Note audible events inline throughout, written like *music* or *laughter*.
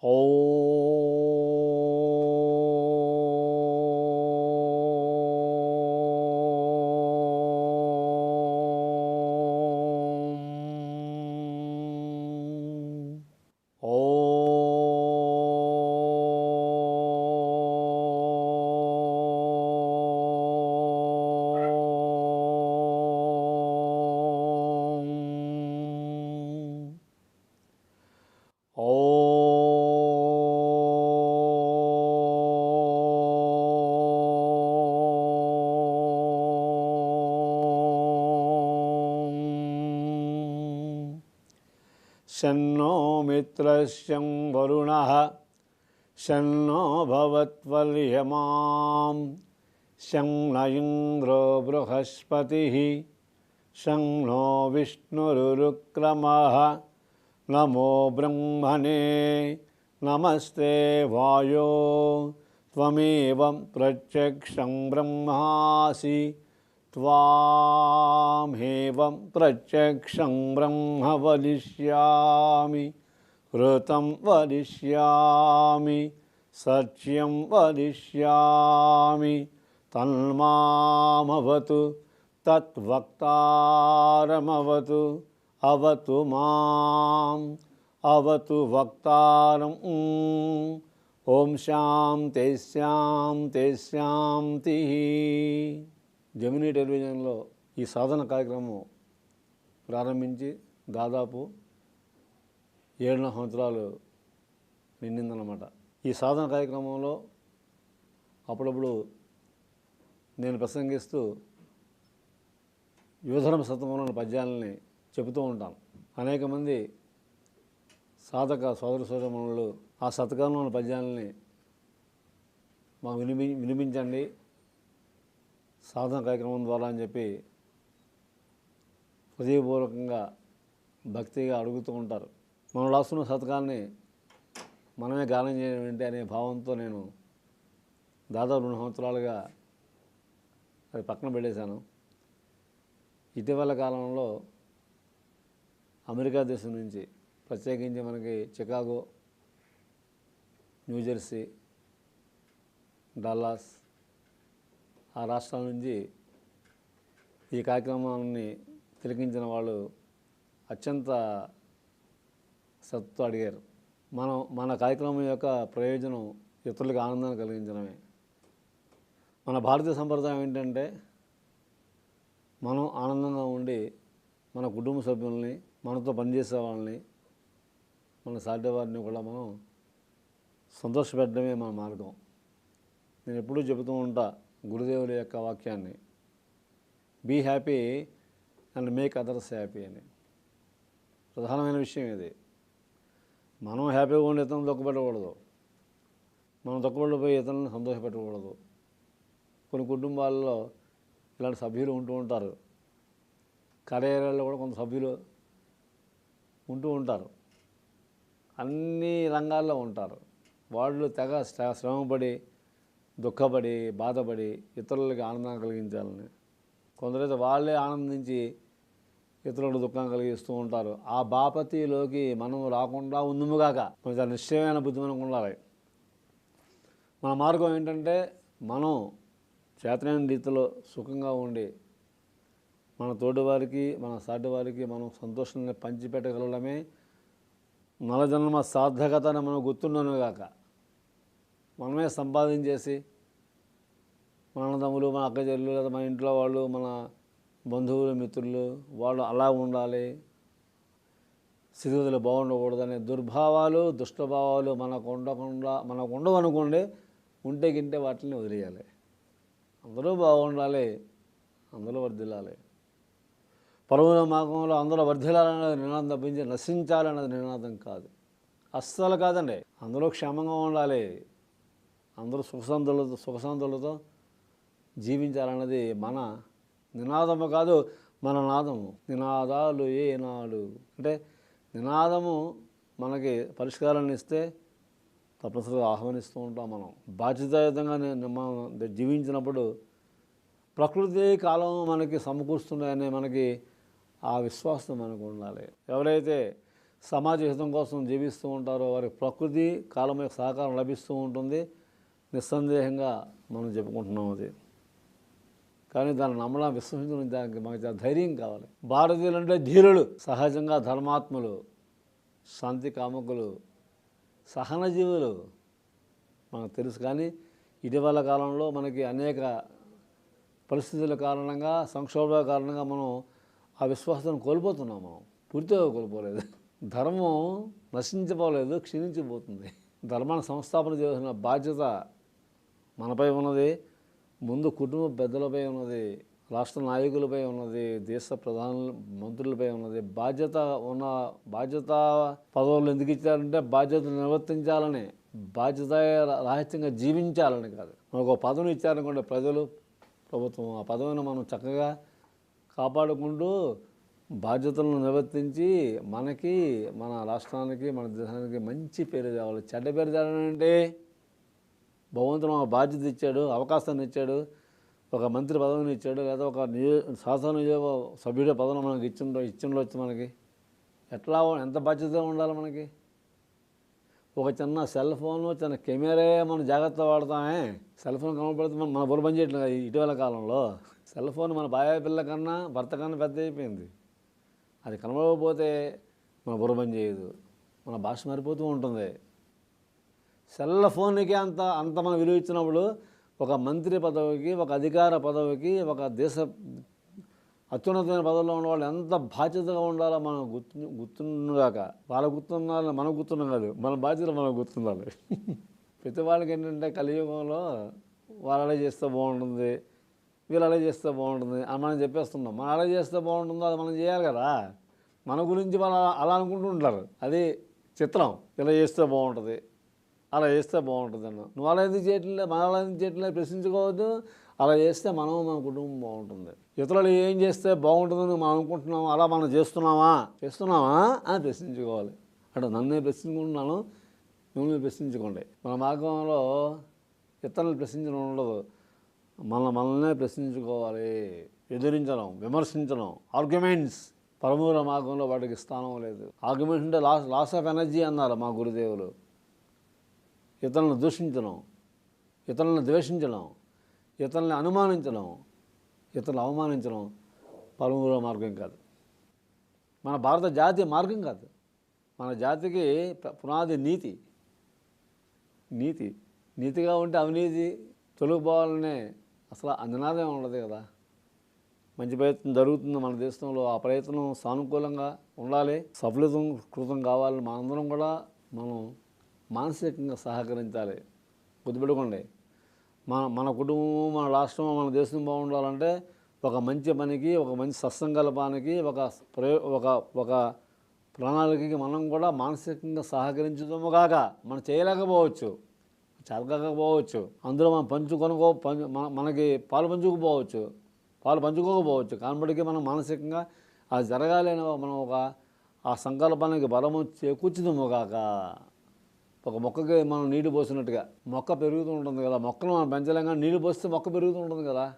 好。शन्नो मित्रस्यं वरुणः। शन्नो भवत्वर्यमां शं न इन्द्रो बृहस्पतिः। शं नो विष्णुरुक्रमः नमो ब्रह्मणे। नमस्ते वायो। त्वमेवं प्रत्यक्षं ब्रह्मासि त्वामेवं प्रत्यक्षं ब्रह्म वदिष्यामि ऋतं वदिष्यामि सत्यं वदिष्यामि तन्मामवतु तत्वक्तारमवतु अवतु माम् अवतु वक्तारम्। ॐ शां ते स्यां तिः। జమినీ టెలివిజన్లో ఈ సాధన కార్యక్రమం ప్రారంభించి దాదాపు ఏడున్నర సంవత్సరాలు నిండిందన్నమాట. ఈ సాధన కార్యక్రమంలో అప్పుడప్పుడు నేను ప్రసంగిస్తూ యువధర్మ సత్వంలోని పద్యాలని చెబుతూ ఉంటాను. అనేక మంది సాధక సోదర సోదరమణులు ఆ శతకంలోని పద్యాలని మాకు వినిపి వినిపించండి. సాధన కార్యక్రమం ద్వారా అని చెప్పి హృదయపూర్వకంగా భక్తిగా అడుగుతూ ఉంటారు. మనం రాస్తున్న శతకాన్ని మనమే గానం చేయడం ఏంటి అనే భావంతో నేను దాదాపు రెండు సంవత్సరాలుగా అది పక్కన పెట్టేశాను. ఇటీవల కాలంలో అమెరికా దేశం నుంచి ప్రత్యేకించి మనకి చికాగో న్యూజెర్సీ డల్లాస్ ఆ రాష్ట్రాల నుంచి ఈ కార్యక్రమాన్ని తిలకించిన వాళ్ళు అత్యంత శ్రద్ధతో అడిగారు. మనం మన కార్యక్రమం యొక్క ప్రయోజనం ఇతరులకు ఆనందాన్ని కలిగించడమే. మన భారతీయ సంప్రదాయం ఏంటంటే మనం ఆనందంగా ఉండి మన కుటుంబ సభ్యుల్ని మనతో పనిచేసే వాళ్ళని మన సాధ్యవారిని కూడా మనం సంతోషపెట్టడమే మన మార్గం. నేను ఎప్పుడూ చెబుతూ ఉంటా గురుదేవుల యొక్క వాక్యాన్ని be happy and make others happy అని. ప్రధానమైన విషయం ఇది. మనం హ్యాపీగా ఉండి ఇతరులను దుఃఖపెట్టకూడదు మనం దుఃఖపడిపోయి ఇతరులను సంతోషపెట్టకూడదు. కొన్ని కుటుంబాల్లో ఇలాంటి సభ్యులు ఉంటూ ఉంటారు. కార్యాలయాల్లో కూడా కొంత సభ్యులు ఉంటూ ఉంటారు. అన్ని రంగాల్లో ఉంటారు. వాళ్ళు తెగ శ్ర- శ్రమపడి దుఃఖపడి బాధపడి ఇతరులకి ఆనందం కలిగించాలని. కొందరైతే వాళ్ళే ఆనందించి ఇతరులకు దుఃఖం కలిగిస్తూ ఉంటారు. ఆ బాపతిలోకి మనం రాకుండా ఉందుముగాక కొంచెం నిశ్చయమైన బుద్ధి మనకు ఉండాలి. మన మార్గం ఏంటంటే మనం చేతనైన రీతిలో సుఖంగా ఉండి మన తోటివారికి మన సాటి వారికి మనం సంతోషాన్ని పంచిపెట్టగలడమే నలజన్మ సార్థకతను మనం గుర్తున్నాను గాక. మనమే సంపాదించేసి మన అన్నదమ్ములు మన అక్క లేదా మన ఇంట్లో వాళ్ళు మన బంధువులు మిత్రులు వాళ్ళు అలా ఉండాలి. స్థితిగతులు బాగుండకూడదనే దుర్భావాలు దుష్టభావాలు మనకు ఉండకుండా మనకు ఉండవనుకోండి ఉంటే గింటే వాటిని వదిలేయాలి. అందరూ బాగుండాలి అందరూ వర్ధిల్లాలి. పరువుల మార్గంలో అందరూ వర్ధిల్లాలనేది నినాదం తప్పించి నశించాలన్నది నినాదం కాదు. అస్సలు కాదండి. అందరూ క్షేమంగా ఉండాలి. అందరూ సుఖశాంతులతో సుఖశాంతులతో జీవించాలన్నది మన నినాదము కాదు మన నాదము. నినాదాలు ఏనాడు. అంటే నినాదము మనకి పరిష్కారాన్ని ఇస్తే తప్పనిసరిగా ఆహ్వానిస్తూ ఉంటాం మనం. బాధ్యతాయుతంగా ని- మనం జీవించినప్పుడు ప్రకృతి కాలం మనకి సమకూరుస్తున్నాయనే మనకి ఆ విశ్వాసం మనకు ఉండాలి. ఎవరైతే సమాజ హితం కోసం జీవిస్తూ ఉంటారో వారికి ప్రకృతి కాలం యొక్క సహకారం లభిస్తూ ఉంటుంది. నిస్సందేహంగా మనం చెప్పుకుంటున్నాం అది. కానీ దాన్ని నమ్మడం విశ్వసించడం దానికి మనకి చాలా ధైర్యం కావాలి. భారతీయులు అంటే ధీరులు సహజంగా ధర్మాత్ములు శాంతి కాముకులు సహనజీవులు మనకు తెలుసు. కానీ ఇటీవల కాలంలో మనకి అనేక పరిస్థితుల కారణంగా సంక్షోభాల కారణంగా మనం ఆ విశ్వాసాన్ని కోల్పోతున్నాం మనం. పూర్తిగా కోల్పోలేదు. ధర్మం నశించిపోలేదు క్షీణించిపోతుంది. ధర్మాన్ని సంస్థాపన చేసిన బాధ్యత మనపై ఉన్నది ముందు కుటుంబ పెద్దలపై ఉన్నది రాష్ట్ర నాయకులపై ఉన్నది దేశ ప్రధాన మంత్రులపై ఉన్నది. బాధ్యత ఉన్న బాధ్యత పదవులు ఎందుకు ఇచ్చారంటే బాధ్యతలు నిర్వర్తించాలని బాధ్యత రాహిత్యంగా జీవించాలని కాదు. మనకు ఒక పదవిని ఇచ్చారనుకోండి ప్రజలు ప్రభుత్వం ఆ పదవిని మనం చక్కగా కాపాడుకుంటూ బాధ్యతలను నిర్వర్తించి మనకి మన రాష్ట్రానికి మన దేశానికి మంచి పేరు తేవాలి. చెడ్డ పేరు తేవాలంటే భగవంతుడు ఒక బాధ్యత ఇచ్చాడు అవకాశాన్ని ఇచ్చాడు ఒక మంత్రి పదవిని ఇచ్చాడు లేదా ఒక నియో శాసన నియోజక సభ్యుడి పదవిని మనకి ఇచ్చిండో ఇచ్చిండో వచ్చి మనకి. ఎట్లా ఎంత బాధ్యతగా ఉండాలి మనకి? ఒక చిన్న సెల్ ఫోన్ చిన్న కెమెరా మనం జాగ్రత్త వాడతామే. సెల్ ఫోన్ కనబడితే మనం మన బుర్ర పని చేయట్లేదు కదా ఇటీవల కాలంలో. సెల్ ఫోన్ మన బాయ పిల్ల కన్నా భర్త కన్నా పెద్ద అయిపోయింది. అది కనబడకపోతే మన బుర్ర పని చేయదు. మన భాష మారిపోతూ ఉంటుంది. సెల్ ఫోన్కి అంత అంత మనం విలువ ఇచ్చినప్పుడు ఒక మంత్రి పదవికి ఒక అధికార పదవికి ఒక దేశ అత్యున్నతమైన పదవిలో ఉన్న వాళ్ళు ఎంత బాధ్యతగా ఉండాలో మనం గుర్తు గుర్తుండగాక వాళ్ళ గుర్తుండాలి మనకు గుర్తున్నాం కాదు మన బాధ్యత మనకు గుర్తుండాలి. *laughs* ప్రతి వాళ్ళకి ఏంటంటే కలియుగంలో వాళ్ళు అలా చేస్తే బాగుంటుంది వీళ్ళు అలా చేస్తే బాగుంటుంది అని మనం చెప్పేస్తున్నాం. మనం అలా చేస్తే బాగుంటుందో అది మనం చేయాలి కదా. మన గురించి వాళ్ళు అలా- అలా అనుకుంటూ ఉంటారు. అది చిత్రం. ఇలా చేస్తే బాగుంటుంది. అలా చేస్తే బాగుంటుంది అన్న నువ్వు అలా ఎందుకు చేయట్లేదు మనం అలా ఎందుకు చేయట్లేదు ప్రశ్నించుకోవద్దు. అలా చేస్తే మనం మన కుటుంబం బాగుంటుంది. ఇతరులు ఏం చేస్తే బాగుంటుందని మనం అనుకుంటున్నాం అలా మనం చేస్తున్నామా చేస్తున్నామా అని ప్రశ్నించుకోవాలి. అంటే నన్నే ప్రశ్నించుకుంటున్నాను మిమ్మల్ని ప్రశ్నించుకోండి. మన మార్గంలో ఇతరులను ప్రశ్నించడం ఉండదు. మన మనల్నే ప్రశ్నించుకోవాలి. ఎదిరించడం విమర్శించడం ఆర్గ్యుమెంట్స్ పరమూల మార్గంలో వాటికి స్థానం లేదు. ఆర్గ్యుమెంట్స్ అంటే లాస్ లాస్ ఆఫ్ ఎనర్జీ అన్నారు మా గురుదేవులు. ఇతరులను దూషించడం ఇతరులను ద్వేషించడం ఇతరులను అనుమానించడం ఇతరులను అవమానించడం పరమూల మార్గం కాదు. మన భారత జాతి మార్గం కాదు. మన జాతికి పునాది నీతి. నీతి. నీతిగా ఉంటే అవినీతి తొలగిపోవాలనే అసలు అంజనాదే ఉండదు కదా. మంచి ప్రయత్నం జరుగుతుంది మన దేశంలో. ఆ ప్రయత్నం సానుకూలంగా ఉండాలి. సఫలితం కృతం కావాలని మనందరం కూడా మనం మానసికంగా సహకరించాలి. గుర్తుపెట్టుకోండి. మన మన కుటుంబం మన రాష్ట్రం మన దేశం బాగుండాలంటే ఒక మంచి పనికి ఒక మంచి సత్సంకల్పానికి ఒక ప్రయో ఒక ఒక ప్రణాళికకి మనం కూడా మానసికంగా సహకరించడము కాక మనం చేయలేకపోవచ్చు. జరగకపోవచ్చు అందులో మనం పంచుకొనుకో మనకి పాలు పంచుకోకపోవచ్చు పాలు పంచుకోకపోవచ్చు. కానప్పటికీ మనం మానసికంగా అది జరగాలి అని మనం ఒక ఆ సంకల్పానికి బలము చేకూర్చుదాము కాక. ఒక మొక్కకి మనం నీళ్ళు పోసినట్టుగా మొక్క పెరుగుతూ ఉంటుంది కదా మొక్కను మనం పెంచలేం కానీ నీళ్ళు పోస్తే మొక్క పెరుగుతూ ఉంటుంది కదా.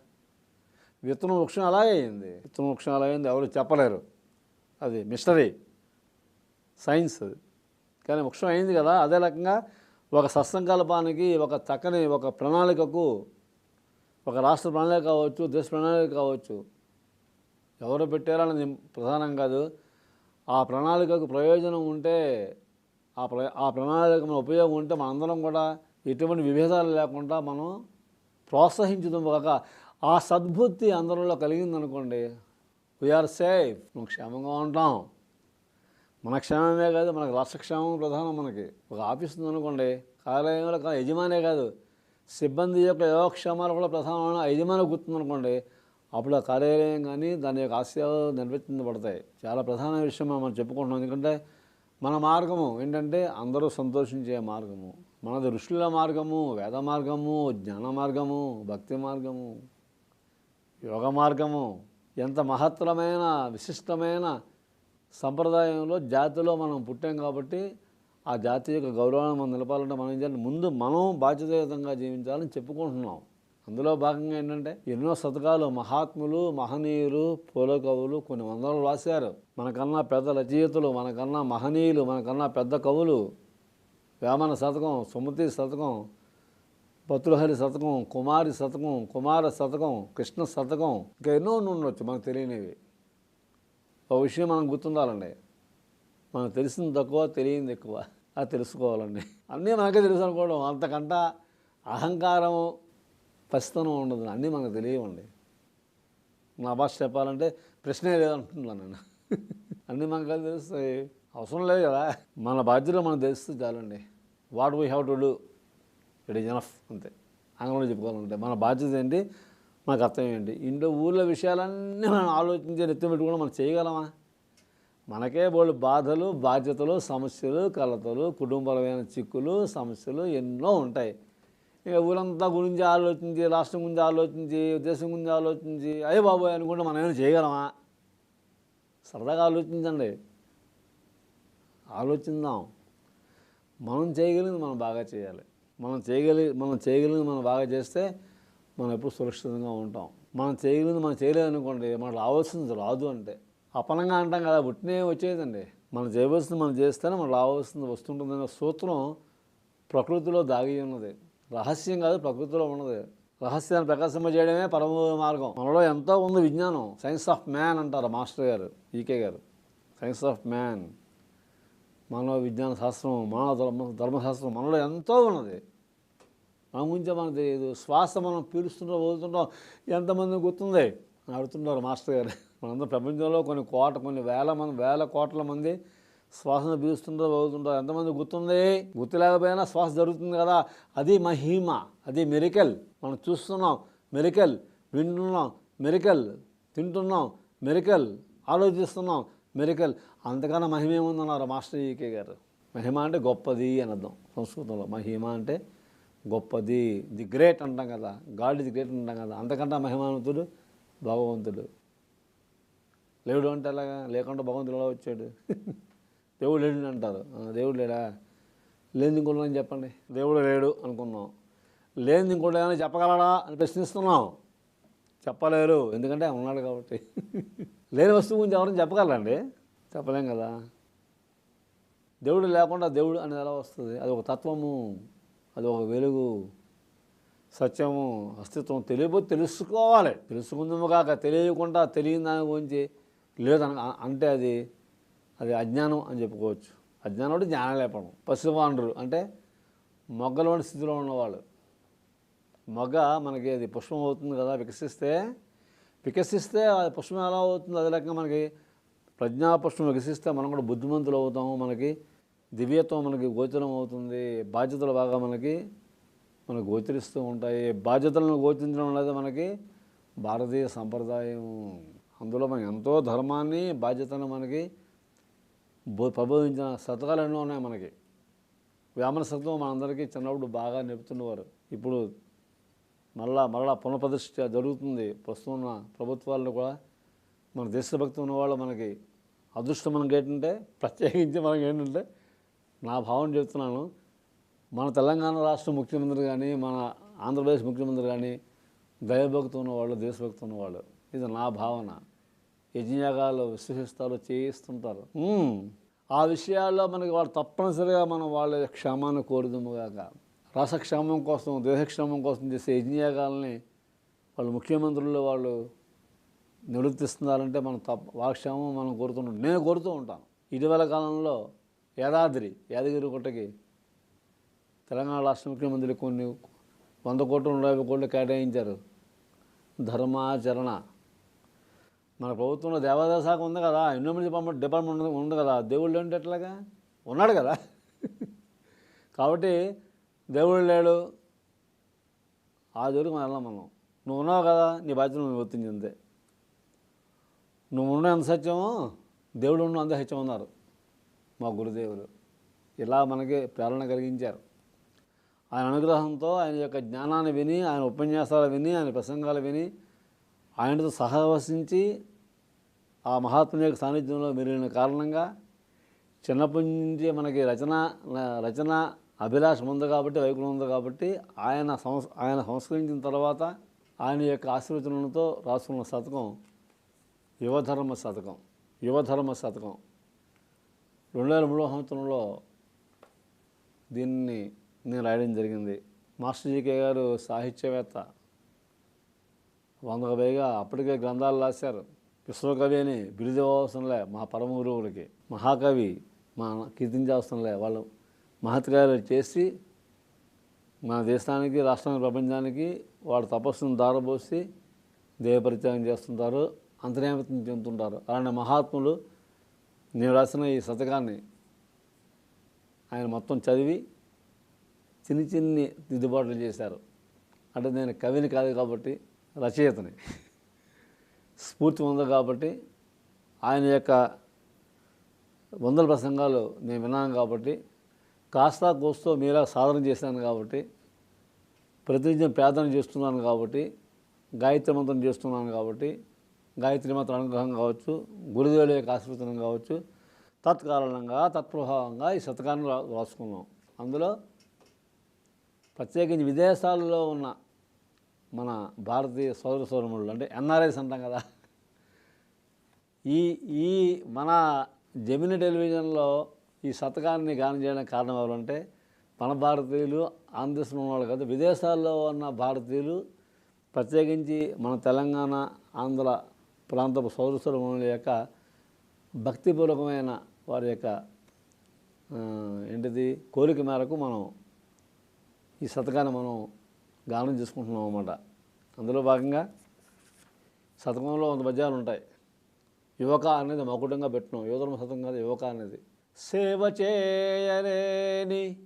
విత్తనం వృక్షం అలా అయింది. విత్తనం వృక్షం అలా అయింది ఎవరు చెప్పలేరు. అది మిస్టరీ. సైన్స్ అది. కానీ వృక్షం అయింది కదా అదే రకంగా ఒక సత్సంకల్పానికి ఒక చక్కని ఒక ప్రణాళికకు ఒక రాష్ట్ర ప్రణాళిక కావచ్చు దేశ ప్రణాళిక కావచ్చు ఎవరు పెట్టారన్నది ప్రధానం కాదు. ఆ ప్రణాళికకు ప్రయోజనం ఉంటే ఆ ప్ర ఆ ప్రణాళిక మన ఉపయోగం ఉంటే మనందరం కూడా ఎటువంటి విభేదాలు లేకుండా మనం ప్రోత్సహించడం కాక ఆ సద్బుద్ధి అందరిలో కలిగిందనుకోండి వీఆర్ సేఫ్ మనం క్షేమంగా ఉంటాం. మన క్షేమమే కాదు మనకు రాష్ట్ర క్షేమం ప్రధానం మనకి. ఒక ఆఫీస్ ఉందనుకోండి కార్యాలయంలో యజమానే కాదు. సిబ్బంది యొక్క యోగక్షేమాలు కూడా ప్రధానమైన ఆ యజమాని గుర్తుందనుకోండి అప్పుడు ఆ కార్యాలయం కానీ దాని యొక్క ఆశయాలు నిర్వర్తించబడతాయి చాలా ప్రధాన విషయం మనం చెప్పుకుంటున్నాం. ఎందుకంటే మన మార్గము ఏంటంటే అందరూ సంతోషించే మార్గము. మనది ఋషుల మార్గము వేద మార్గము జ్ఞాన మార్గము భక్తి మార్గము యోగ మార్గము. ఎంత మహత్తరమైన విశిష్టమైన సంప్రదాయంలో జాతిలో మనం పుట్టాం కాబట్టి ఆ జాతి యొక్క గౌరవాన్ని మనం నిలపాలంటే మనం ఏం చేయాలి? ముందు మనం బాధ్యతాయుతంగా జీవించాలని చెప్పుకుంటున్నాం. అందులో భాగంగా ఏంటంటే ఎన్నో శతకాలు మహాత్ములు మహనీయులు పూలకవులు కొన్ని వందలు రాశారు. మనకన్నా పెద్ద రచయితలు మనకన్నా మహనీయులు మనకన్నా పెద్ద కవులు వేమన శతకం సుమతి శతకం భతృహరి శతకం కుమారి శతకం కుమార శతకం కృష్ణ శతకం ఇంకా ఎన్నో ఉండొచ్చు మనకు తెలియనివి. ఒక విషయం మనం గుర్తుండాలండి. మనకు తెలిసింది తక్కువ తెలియంది ఎక్కువ. అది తెలుసుకోవాలండి. అన్నీ మనకే తెలుసు అనుకోవడం. అంతకంట అహంకారం పసితనం ఉండదు. అన్నీ మనకు తెలియవండి. నా భాష చెప్పాలంటే ప్రశ్నే లేదంటున్నాను నేను. అన్నీ మనకు తెలుస్తాయి. అవసరం లేదు కదా. మన బాధ్యత మనకు తెలిస్తే చాలండి. What we have to do it is enough అంతే. ఆంగ్లంలో చెప్పుకోవాలంటే మన బాధ్యత ఏంటి? మన కర్తవ్యం ఏంటి? ఇంట్లో ఊళ్ళో విషయాలన్నీ మనం ఆలోచించి నెత్తి పెట్టుకుని మనం చేయగలమా? మనకే బోళ్ళు బాధలు బాధ్యతలు సమస్యలు కలతలు కుటుంబపరమైన చిక్కులు సమస్యలు ఎన్నో ఉంటాయి. ఇక ఊరంతా గురించి ఆలోచించి రాష్ట్రం గురించి ఆలోచించి దేశం గురించి ఆలోచించి అయ్యే బాబోయ్ అనుకుంటే మనం ఏమైనా చేయగలమా? సరదాగా ఆలోచించండి. ఆలోచిందాం మనం చేయగలిగింది మనం బాగా చేయాలి. మనం చేయగలి మనం చేయగలిగింది మనం బాగా చేస్తే మనం ఎప్పుడు సురక్షితంగా ఉంటాం. మనం చేయగలిగింది మనం చేయలేదనుకోండి మనకు రావాల్సింది రాదు అంటే. అపనంగా అంటాం కదా పుట్టినే వచ్చేదండి. మనం చేయవలసింది మనం చేస్తేనే మనం రావాల్సింది వస్తుంటుందనే సూత్రం ప్రకృతిలో దాగి ఉన్నది. రహస్యం కాదు ప్రకృతిలో ఉన్నది. రహస్యాన్ని ప్రకాశింపజేయడమే పరమ మార్గం. మనలో ఎంతో ఉంది విజ్ఞానం. సైన్స్ ఆఫ్ మ్యాన్ అంటారు మాస్టర్ గారు ఈకే గారు. సైన్స్ ఆఫ్ మ్యాన్ మానవ విజ్ఞాన శాస్త్రం మానవ ధర్మ ధర్మశాస్త్రం మనలో ఎంతో ఉన్నది. మన గురించే మనకు తెలియదు. శ్వాస మనం పీలుస్తుంటాం వదులుతుంటాం. ఎంతమంది గుర్తుంది? అని అడుగుతున్నారు మాస్టర్ గారు. మనందరం ప్రపంచంలో కొన్ని కోట కొన్ని వేల మంది వేల కోట్ల మంది శ్వాసను పీలుస్తుందో వదులుతుందో ఎంతమంది గుర్తుంది? గుర్తు లేకపోయినా శ్వాస జరుగుతుంది కదా. అది మహిమ అది మెరికల్. మనం చూస్తున్నాం మెరికల్. వింటున్నాం మెరికల్. తింటున్నాం మెరికల్. ఆలోచిస్తున్నాం మెరికల్. అంతకన్నా మహిమ ఏముందన్నారు మాస్టర్ ఈకే గారు? మహిమ అంటే గొప్పది అని అర్థం సంస్కృతంలో. మహిమ అంటే గొప్పది. ది గ్రేట్ అంటాం కదా. గాడ్ ది గ్రేట్ అంటాం కదా. అంతకంటే మహిమానంతుడు భగవంతుడు. లేడు అంటే ఎలాగా? లేకుండా భగవంతుడు ఎలా వచ్చాడు? *laughs* దేవుడు లేడు అంటారు. దేవుడు లేడా? లేని ఇంకోటి అని చెప్పండి. దేవుడు లేడు అనుకున్నాం. లేని ఇంకోటి ఏమైనా చెప్పగలడా అని ప్రశ్నిస్తున్నాం. చెప్పలేరు. ఎందుకంటే ఉన్నాడు కాబట్టి. *laughs* లేని వస్తువు గురించి ఎవరైనా చెప్పగలరండి చెప్పలేం కదా. దేవుడు లేకుండా దేవుడు అనేది ఎలా వస్తుంది? అది ఒక తత్వము అది ఒక వెలుగు సత్యము అస్తిత్వం తెలియబో తెలుసుకోవాలి. తెలుసుకుందాము కాక తెలియకుండా తెలియని దాని గురించి లేదన అంటే అది అది అజ్ఞానం అని చెప్పుకోవచ్చు. అజ్ఞానం అంటే జ్ఞానం లేపడం పశువాండ్రులు అంటే మొగ్గలోని వంటి స్థితిలో ఉన్నవాళ్ళు. మొగ్గ మనకి అది పుష్పం అవుతుంది కదా వికసిస్తే వికసిస్తే అది పుష్పం ఎలా అవుతుంది? అదే రకంగా మనకి ప్రజ్ఞాపుష్పం వికసిస్తే మనం కూడా బుద్ధిమంతులు అవుతాము మనకి దివ్యత్వం మనకి గోచరం అవుతుంది బాధ్యతలు బాగా మనకి మనకు గోచరిస్తూ ఉంటాయి. బాధ్యతలను గోచరించడం అనేది మనకి భారతీయ సంప్రదాయం. అందులో మనం ఎంతో ధర్మాన్ని బాధ్యతను మనకి బో- ప్రబోధించిన శతకాలు ఎన్నో ఉన్నాయి మనకి. వేమన శతకం మనందరికీ చిన్నప్పుడు బాగా నేర్పుతున్నవారు. ఇప్పుడు మళ్ళా మళ్ళా పునఃప్రతిష్ఠ జరుగుతుంది. ప్రస్తుతం ఉన్న ప్రభుత్వాలను కూడా మన దేశభక్తి ఉన్నవాళ్ళు మనకి అదృష్టం మనకి ఏంటంటే ప్రత్యేకించి మనకి ఏంటంటే నా భావన చెప్తున్నాను. మన తెలంగాణ రాష్ట్ర ముఖ్యమంత్రి కానీ మన ఆంధ్రప్రదేశ్ ముఖ్యమంత్రి కానీ దైవభక్తి ఉన్నవాళ్ళు దేశభక్తి ఉన్నవాళ్ళు. ఇది నా భావన. యజ్ఞయాగాలు విశ్వసిస్తారు చేయిస్తుంటారు. ఆ విషయాల్లో మనకి వాళ్ళు తప్పనిసరిగా మనం వాళ్ళ క్షేమాన్ని కోరుదుముగాక రాష్ట్రక్షేమం కోసం దేశక్షేమం కోసం చేసే యజ్ఞయాగాలని వాళ్ళు ముఖ్యమంత్రులు వాళ్ళు నివృత్తిస్తున్నారంటే మనం తప్ప వాళ్ళ క్షేమం మనం కోరుతుంటాం. నేను కోరుతూ ఉంటాను. ఇటీవల కాలంలో యాదాద్రి యాదగిరి గుట్టకి తెలంగాణ రాష్ట్ర ముఖ్యమంత్రి కొన్ని వంద కోట్లు యాభై కోట్లు కేటాయించారు. ధర్మాచరణ. మన ప్రభుత్వంలో దేవాదాయ శాఖ ఉంది కదా ఎన్నో డిపార్ట్మెంట్ డిపార్ట్మెంట్ ఉంది- కదా దేవుళ్ళు ఏంటి ఎట్లాగా ఉన్నాడు కదా. కాబట్టి దేవుడు లేడు. ఆ దేవుడికి మనం వెళ్ళాం మనం. నువ్వు ఉన్నావు కదా నీ బాధ్యత నువ్వు వర్తించిందే నువ్వు ఉన్న ఎంత సత్యమో దేవుడు ఉన్న అంత సత్యం ఉన్నారు మా గురుదేవులు. ఇలా మనకి ప్రేరణ కలిగించారు. ఆయన అనుగ్రహంతో ఆయన యొక్క జ్ఞానాన్ని విని ఆయన ఉపన్యాసాలు విని ఆయన ప్రసంగాలు విని ఆయనతో సహవసించి ఆ మహాత్ముని యొక్క సాన్నిధ్యంలో మెరిగిన కారణంగా చిన్నప్పటి నుంచి మనకి రచన రచన అభిలాష ఉంది కాబట్టి వైకుంఠం ఉంది కాబట్టి ఆయన సంస్ ఆయన సంస్కరించిన తర్వాత ఆయన యొక్క ఆశీర్వచనంతో రాసుకున్న శతకం యువధర్మ శతకం యువధర్మ శతకం. రెండు వేల మూడవ సంవత్సరంలో దీన్ని నేను రాయడం జరిగింది. మాస్టర్ జీకే గారు సాహిత్యవేత్త. వందకు పైగా అప్పటికే గ్రంథాలు రాశారు. విశ్వకవి అని బిరుదు అవసరంలే మా పరమ గురువులకి మహాకవి మా కీర్తించవసరంలే వాళ్ళు మహత్కార్యాలు చేసి మన దేశానికి రాష్ట్రానికి ప్రపంచానికి వాడు తపస్సును దారబోసి దేవపరిత్యాగం చేస్తుంటారు అంతర్యామితం చెందుతుంటారు. అలాంటి మహాత్ములు నేను రాసిన ఈ శతకాన్ని ఆయన మొత్తం చదివి చిన్ని చిన్ని దిద్దుబాట్లు చేశారు. అంటే నేను కవిని కాదు కాబట్టి రచయితని. స్ఫూర్తి ఉంది కాబట్టి ఆయన యొక్క వందల ప్రసంగాలు నేను విన్నాను కాబట్టి కాస్త కోస్తో మీలా సాధన చేశాను కాబట్టి ప్రతినిత్యం ప్రార్థన చేస్తున్నాను కాబట్టి గాయత్రి మంత్రం చేస్తున్నాను కాబట్టి గాయత్రి మంత్రం అనుగ్రహం కావచ్చు గురుదేవుల యొక్క ఆశీర్వచనం కావచ్చు తత్కారణంగా తత్ప్రభావంగా ఈ శతకాన్ని రా రాసుకున్నాం. అందులో ప్రత్యేకించి విదేశాల్లో ఉన్న మన భారతీయ సోదర సోదరులు అంటే ఎన్ఆర్ఐస్ అంటాం కదా. ఈ ఈ మన జమిని టెలివిజన్లో ఈ శతకాన్ని గానం చేయడానికి కారణం ఎవరంటే మన భారతీయులు ఆంధ్రదేశంలో ఉన్నవాళ్ళు వాళ్ళు విదేశాల్లో ఉన్న భారతీయులు ప్రత్యేకించి మన తెలంగాణ ఆంధ్ర ప్రాంతపు సోదర సోదరుల యొక్క భక్తిపూర్వకమైన వారి యొక్క ఏంటిది కోరిక మేరకు మనం ఈ శతకాన్ని మనం గానం చేసుకుంటున్నాం అన్నమాట. అందులో భాగంగా శతకంలో వంద పద్యాలు ఉంటాయి. యువక అనేది మకుటంగా పెట్టినాం. యువతరం శతకం కాదు యువక అనేది. సేవ చేయలేని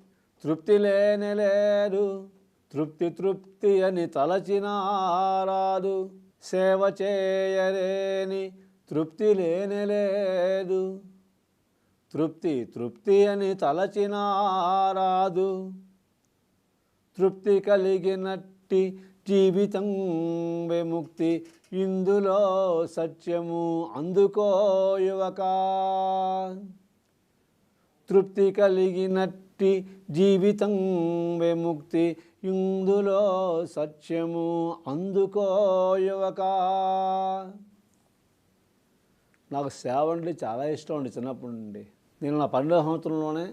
తృప్తి లేని లేదు. తృప్తి తృప్తి అని తలచినారాదు సేవ చేయలేని తృప్తి లేని లేదు. తృప్తి తృప్తి అని తలచినారాదు తృప్తి కలిగినట్టి జీవితం విముక్తి. ఇందులో సత్యము అందుకో యువక. తృప్తి కలిగినట్టి జీవితం విముక్తి. ఇందులో సత్యము అందుకో యువక. నాకు సేవ అంటే చాలా ఇష్టం అండి చిన్నప్పటి నుండి. నేను నా పన్నెండవ సంవత్సరంలోనే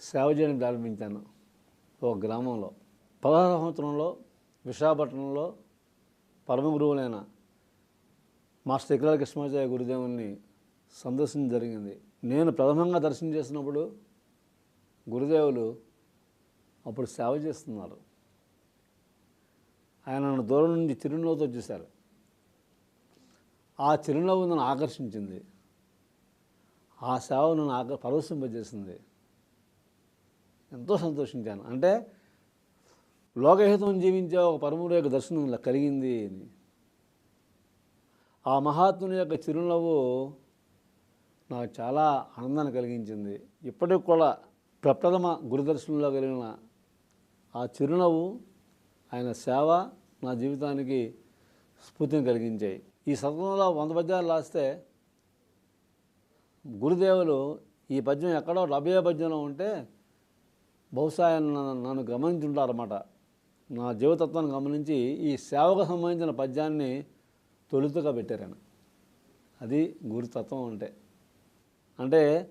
సేవ చేయడం ప్రారంభించాను. ఒక గ్రామంలో పదహారు సంవత్సరంలో విశాఖపట్నంలో పరమ గురువులైన మాస్టర్ ఇకలాల కృష్ణాచార్య గురుదేవుని సందర్శనం జరిగింది. నేను ప్రథమంగా దర్శనం చేసినప్పుడు గురుదేవులు అప్పుడు సేవ చేస్తున్నారు. ఆయన నన్ను దూరం నుంచి చిరునవ్వుతో చూశారు ఆ చిరునవ్వు నన్ను ఆకర్షించింది. ఆ సేవ నన్ను ఆక పరవశింపజేసింది. ఎంతో సంతోషించాను. అంటే లోకహితం జీవించే ఒక పరముడు యొక్క దర్శనం కలిగింది అని. ఆ మహాత్ముని యొక్క చిరునవ్వు నాకు చాలా ఆనందాన్ని కలిగించింది. ఇప్పటికి కూడా ప్రప్రథమ గురుదర్శనంలో కలిగిన ఆ చిరునవ్వు ఆయన సేవ నా జీవితానికి స్ఫూర్తిని కలిగించాయి. ఈ శతకంలో వంద పద్యాలు రాస్తే గురుదేవులు ఈ పద్యం ఎక్కడో డెబ్బై పద్యంలో ఉంటే బహుశా ఆయన నన్ను- గమనించి గమనించుంటారన్నమాట. నా జీవతత్వాన్ని గమనించి ఈ సేవకు సంబంధించిన పద్యాన్ని తొలుతగా పెట్టారని అది గురుతత్వం అంటే. అంటే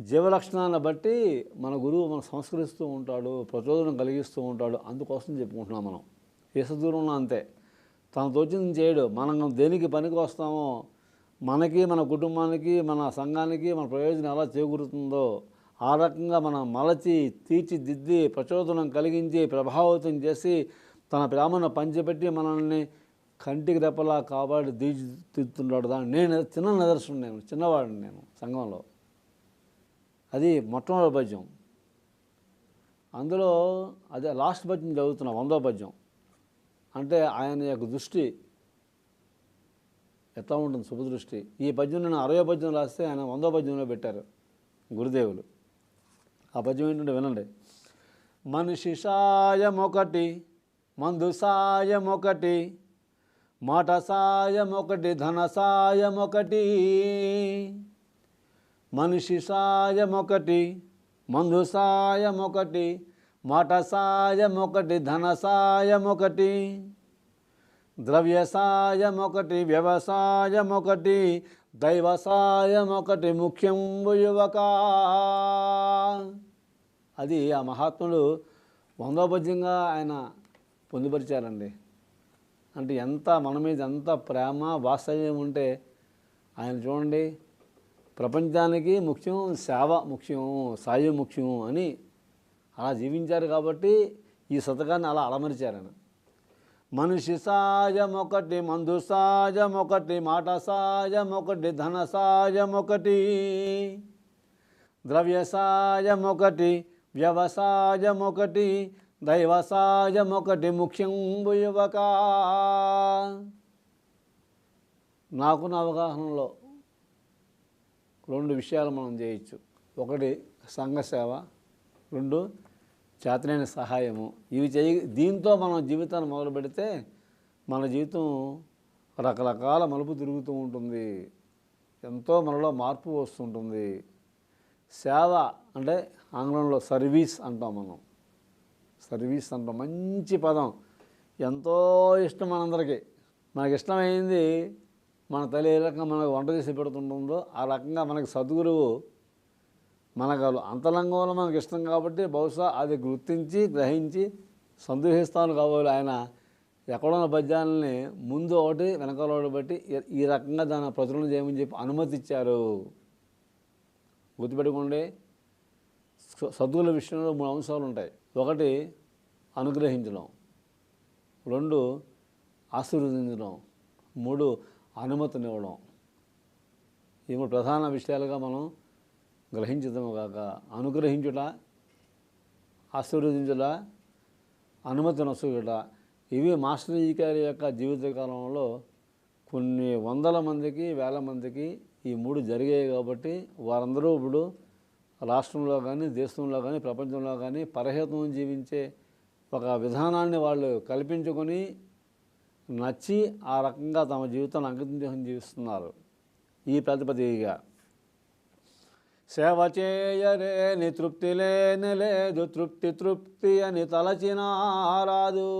జీవలక్షణాలను బట్టి మన గురువు మనం సంస్కరిస్తూ ఉంటాడు ప్రచోదనం కలిగిస్తూ ఉంటాడు అందుకోసం చెప్పుకుంటున్నాం మనం. ఈసదూరంలో అంతే. తన తోచింది చేయడు. మనం దేనికి పనికి వస్తామో మనకి మన కుటుంబానికి మన సంఘానికి మన ప్రయోజనం ఎలా చేకూరుతుందో ఆ రకంగా మనం మలచి తీర్చిదిద్ది ప్రచోదనం కలిగించి ప్రభావితం చేసి తన ప్రేమను పంచిపెట్టి మనల్ని కంటికి రెప్పలా కాపాడి తీర్చిదిద్దుతున్నాడు దాన్ని. నేను చిన్న నిదర్శనం నేను చిన్నవాడిని నేను సంఘంలో. అది మొట్టమొదటి పద్యం. అందులో అదే లాస్ట్ పద్యం చదువుతున్నా వందో పద్యం. అంటే ఆయన యొక్క దృష్టి ఎట్లా ఉంటుంది శుభదృష్టి? ఈ పద్యం నేను అరవై పద్యం రాస్తే ఆయన వందో పద్యంలో పెట్టారు గురుదేవులు. ఆ ఏంటంటే వినండి. మనిషి సాయం ఒకటి మందు సాయం ఒకటి మాట సాయం ఒకటి ధన సాయం ఒకటి మనిషి సాయం ఒకటి మందు సాయం ఒకటి మాట సాయం ఒకటి ధన సాయం ఒకటి ద్రవ్య సాయం ఒకటి వ్యవసాయం ఒకటి దైవ సాయం ఒకటి ముఖ్యం యువక. అది ఆ మహాత్ములు వందోపద్యంగా ఆయన పొందుపరిచారండి. అంటే ఎంత మన మీద ఎంత ప్రేమ వాత్సల్యం ఉంటే ఆయన చూడండి ప్రపంచానికి ముఖ్యం సేవ ముఖ్యం సాయం ముఖ్యం అని అలా జీవించారు కాబట్టి ఈ శతకాన్ని అలా అలమరిచారు ఆయన మనిషి సాయం ఒకటి మందు సాయం ఒకటి మాట సాయం ఒకటి ధన సాయం ఒకటి ద్రవ్య సాయం ఒకటి వ్యవసాయం ఒకటి దైవ ఒకటి ముఖ్యం యువక నాకున్న అవగాహనలో రెండు విషయాలు మనం చేయొచ్చు. ఒకటి సంఘ సేవ రెండు చేతనైన సహాయము. ఇవి చేయ దీంతో మనం జీవితాన్ని మొదలు పెడితే మన జీవితం రకరకాల మలుపు తిరుగుతూ ఉంటుంది. ఎంతో మనలో మార్పు వస్తుంటుంది. సేవ అంటే ఆంగ్లంలో సర్వీస్ అంటాం మనం. సర్వీస్ అంటాం. మంచి పదం. ఎంతో ఇష్టం మనందరికీ. మనకి ఇష్టమైంది మన తల్లి ఏ రకంగా మనకు వంట చేసి పెడుతుంటుందో ఆ రకంగా మనకి సద్గురువు మనకు అంతరంగంలో మనకి ఇష్టం కాబట్టి బహుశా అది గుర్తించి గ్రహించి సందేహిస్తాను కాబోలు ఆయన ఎక్కడున్న పద్యాలని ముందు ఒకటి వెనకాల ఒకటి బట్టి ఈ- రకంగా దాని ప్రచురణ చేయమని చెప్పి అనుమతి ఇచ్చారు గుర్తుపెట్టుకోండి సద్గుల విషయంలో మూడు అంశాలు ఉంటాయి. ఒకటి అనుగ్రహించడం. రెండు ఆశీర్వదించడం. మూడు అనుమతినివ్వడం. ఈ మూడు ప్రధాన విషయాలుగా మనం గ్రహించదము కాక అనుగ్రహించుట ఆశీర్వదించుట అనుమతి నొసగుట ఇవి మాస్టర్ ఈ గారి యొక్క జీవితకాలంలో కొన్ని వందల మందికి వేల మందికి ఈ మూడు జరిగాయి కాబట్టి వారందరూ ఇప్పుడు రాష్ట్రంలో కానీ దేశంలో కానీ ప్రపంచంలో కానీ పరహేతం జీవించే ఒక విధానాన్ని వాళ్ళు కల్పించుకొని నచ్చి ఆ రకంగా తమ జీవితాన్ని అంకితం చేసి జీవిస్తున్నారు. ఈ ప్రతిపదిగా సేవ చేయరేని తృప్తి లేని లేదు తృప్తి తృప్తి అని తలచిన రాదు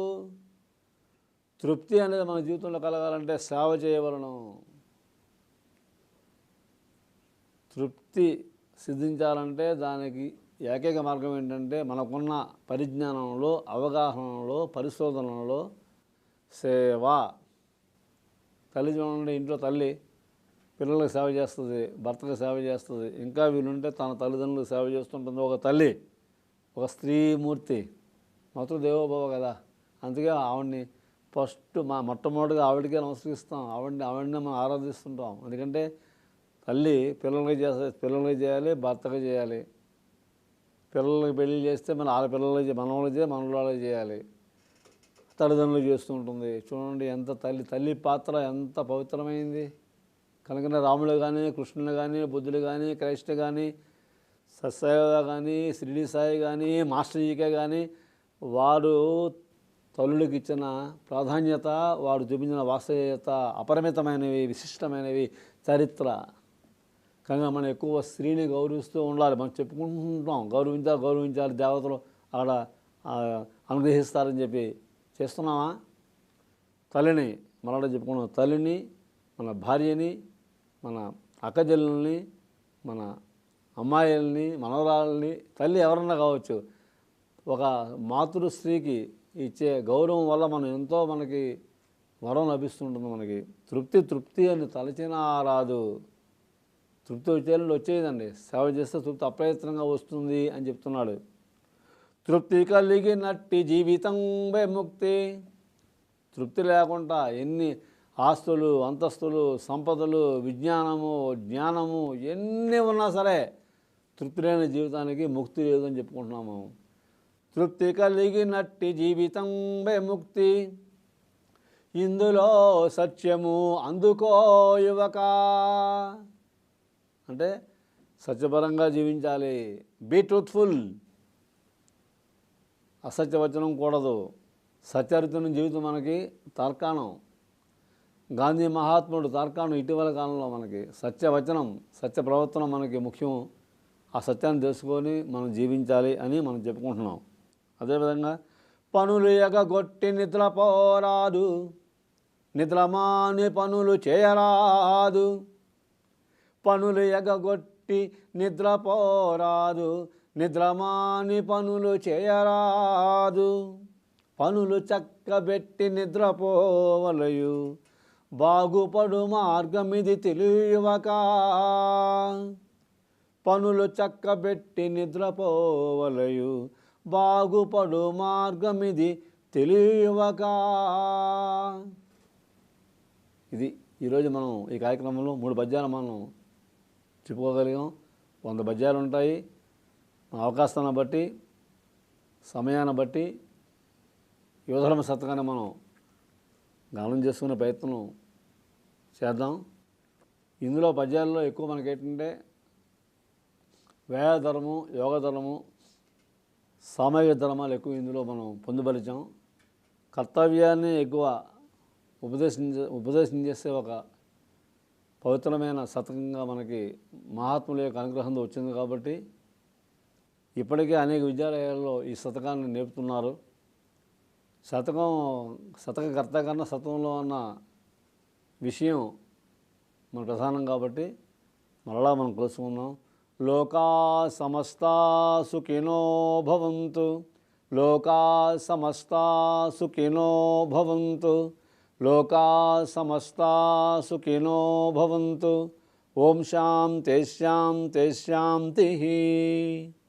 తృప్తి అనేది మన జీవితంలో కలగాలంటే సేవ చేయవలను. తృప్తి సిద్ధించాలంటే దానికి ఏకైక మార్గం ఏంటంటే మనకున్న పరిజ్ఞానంలో అవగాహనలో పరిశోధనలో సేవ. తల్లి చూడండి ఇంట్లో తల్లి పిల్లలకు సేవ చేస్తుంది భర్తకు సేవ చేస్తుంది. ఇంకా వీలుంటే తన తల్లిదండ్రులకు సేవ చేస్తుంటుంది ఒక తల్లి ఒక స్త్రీమూర్తి. మాతృదేవోభవ కదా. అందుకే ఆవిడ్ని ఫస్ట్ మా మొట్టమొదటిగా ఆవిడకే నమస్కరిస్తాం. ఆవిడని ఆవిడనే మనం ఆరాధిస్తుంటాం. ఎందుకంటే తల్లి పిల్లలకి చేస్తే పిల్లలకి చేయాలి భర్తగా చేయాలి. పిల్లలకి పెళ్ళి చేస్తే మన వాళ్ళ పిల్లలకి మనవాళ్ళకి చేయాలి మనవాళ్ళకి చేయాలి. తల్లిదండ్రులు చేస్తూ ఉంటుంది. చూడండి ఎంత తల్లి తల్లి పాత్ర ఎంత పవిత్రమైంది. కనుక రాముడు కానీ కృష్ణుడు కానీ బుద్ధుడు కానీ క్రైస్త కానీ సత్సాయి కానీ షిరిడి సాయి కానీ మాస్టర్జీకే కానీ వారు తల్లులకు ఇచ్చిన ప్రాధాన్యత వారు చూపించిన వాస్తవత అపరిమితమైనవి విశిష్టమైనవి చరిత్ర. కనుక మనం ఎక్కువ స్త్రీని గౌరవిస్తూ ఉండాలి. మనం చెప్పుకుంటున్నాం గౌరవించాలి గౌరవించాలి దేవతలు అక్కడ అనుగ్రహిస్తారని చెప్పి చేస్తున్నామా తల్లిని మరలా చెప్పుకున్నాం తల్లిని మన భార్యని మన అక్కజల్లని మన అమ్మాయిల్ని మనవరాలని తల్లి ఎవరన్నా కావచ్చు ఒక మాతృ స్త్రీకి ఇచ్చే గౌరవం వల్ల మనం ఎంతో మనకి వరం లభిస్తుంటుంది మనకి. తృప్తి తృప్తి అని తలచినా రాదు. తృప్తి వచ్చేయాలంటే వచ్చేదండి. సేవ చేస్తే తృప్తి అప్రయత్నంగా వస్తుంది అని చెప్తున్నాడు. తృప్తి కలిగినట్టి జీవితం ముక్తి. తృప్తి లేకుండా ఎన్ని ఆస్తులు అంతస్తులు సంపదలు విజ్ఞానము జ్ఞానము ఎన్ని ఉన్నా సరే తృప్తి లేని జీవితానికి ముక్తి లేదు అని చెప్పుకుంటున్నాము. తృప్తి కలిగినట్టి జీవితం ముక్తి. ఇందులో సత్యము అందుకో యువక. అంటే సత్యపరంగా జీవించాలి. బీ ట్రూత్ఫుల్ అసత్యవచనం కూడదు. సత్యరితనం జీవితం మనకి తార్కాణం. గాంధీ మహాత్ముడు తార్కాణం ఇటీవల కాలంలో మనకి సత్యవచనం సత్య ప్రవర్తన మనకి ముఖ్యం. ఆ సత్యాన్ని తెలుసుకొని మనం జీవించాలి అని మనం చెప్పుకుంటున్నాం. అదేవిధంగా పనులు ఎగగొట్టి నిద్రపోరాదు నిద్రమాని పనులు చేయరాదు. పనులు ఎగగొట్టి నిద్రపోరాదు నిద్రమాని పనులు చేయరాదు. పనులు చక్కబెట్టి నిద్రపోవలయు. బాగుపడు మార్గమిది తెలియవక. పనులు చక్కబెట్టి నిద్రపోవలయు. బాగుపడు మార్గమిది తెలియవక. ఇది ఈరోజు మనం ఈ కార్యక్రమంలో మూడు పద్యాలు మనం చెప్పుకోగలిగాం వంద పద్యాలు ఉంటాయి. అవకాశాన్ని బట్టి సమయాన్ని బట్టి యువధర్మ శతకాన్ని మనం గమనం చేసుకునే ప్రయత్నం చేద్దాం. ఇందులో పద్యాల్లో ఎక్కువ మనకి ఏంటంటే వేదధర్మం యోగధర్మం సామాజిక ధర్మాలు ఎక్కువ ఇందులో మనం పొందుపరిచాం. కర్తవ్యాన్ని ఎక్కువ ఉపదేశించే ఉపదేశం చేసే ఒక పవిత్రమైన శతకంగా మనకి మహాత్ముల యొక్క అనుగ్రహంతో వచ్చింది కాబట్టి ఇప్పటికే అనేక విద్యాలయాల్లో ఈ శతకాన్ని నేర్పుతున్నారు శతకం శతకకర్త కన్నా శతంలో ఉన్న విషయం మన ప్రధానం కాబట్టి మరలా మనం కలుసుకుందాం. లోకా సమస్తా సుఖినో భవంతు లోకా సమస్తా సుఖినో భవంతు लोका समस्ता सुखिनो भवन्तु। ॐ शां तेषां तेषां तिः।